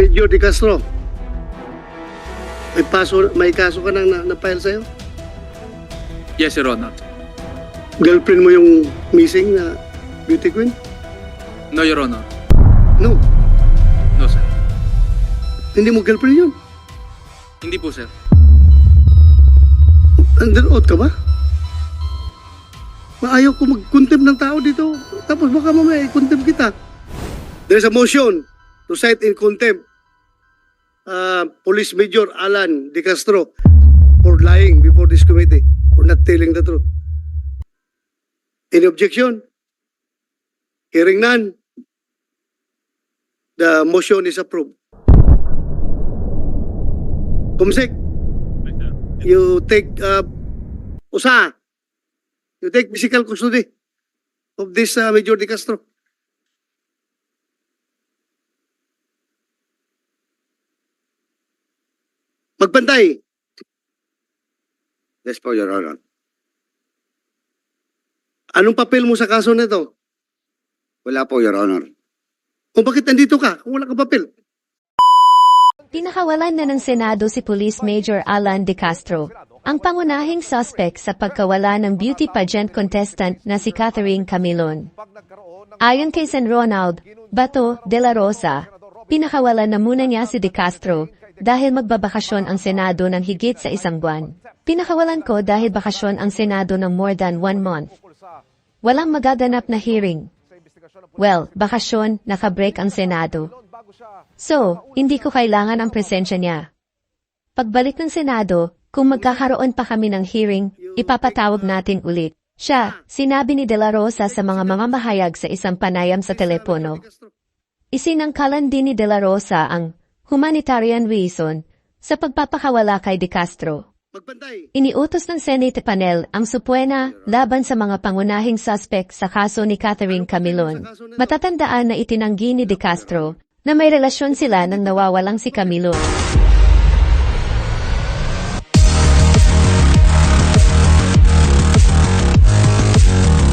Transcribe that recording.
Major De Castro. May paso, may kaso ka nang na, na-file sa'yo? Yes, Your Honor. Girlfriend mo yung missing na beauty queen? No, Your Honor. No. No, sir. Hindi mo girlfriend yun. Hindi po, sir. Under oath ka ba? Maayaw ko mag-contempt ng tao dito. Tapos baka mamaya i-contempt kita. There's a motion to cite in contempt uh, Police Major Alan De Castro for lying before this committee for not telling the truth. Any objection? Hearing none. The motion is approved. Kumsik, you take uh, usa you take physical custody of this uh, Major De Castro. Magbantay. Yes po, Your Honor. Anong papel mo sa kaso nito? Wala po, Your Honor. Kung bakit nandito ka kung wala kang papel? Pinakawalan na ng Senado si Police Major Alan De Castro, ang pangunahing suspect sa pagkawala ng beauty pageant contestant na si Catherine Camilon. Ayon kay San Ronald, Bato de la Rosa, pinakawalan na muna niya si De Castro dahil magbabakasyon ang Senado ng higit sa isang buwan. Pinakawalan ko dahil bakasyon ang Senado ng more than one month. Walang magaganap na hearing. Well, bakasyon, nakabreak ang Senado. So, hindi ko kailangan ang presensya niya. Pagbalik ng Senado, kung magkakaroon pa kami ng hearing, ipapatawag natin ulit. Siya, sinabi ni De La Rosa sa mga mamamahayag sa isang panayam sa telepono. Isinangkalan din ni De La Rosa ang humanitarian reason sa pagpapakawala kay De Castro. Magbantay. Iniutos ng Senate panel ang supuena laban sa mga pangunahing suspect sa kaso ni Catherine Camilon. Matatandaan na itinanggi ni De Castro na may relasyon sila nang nawawalang si Camilon.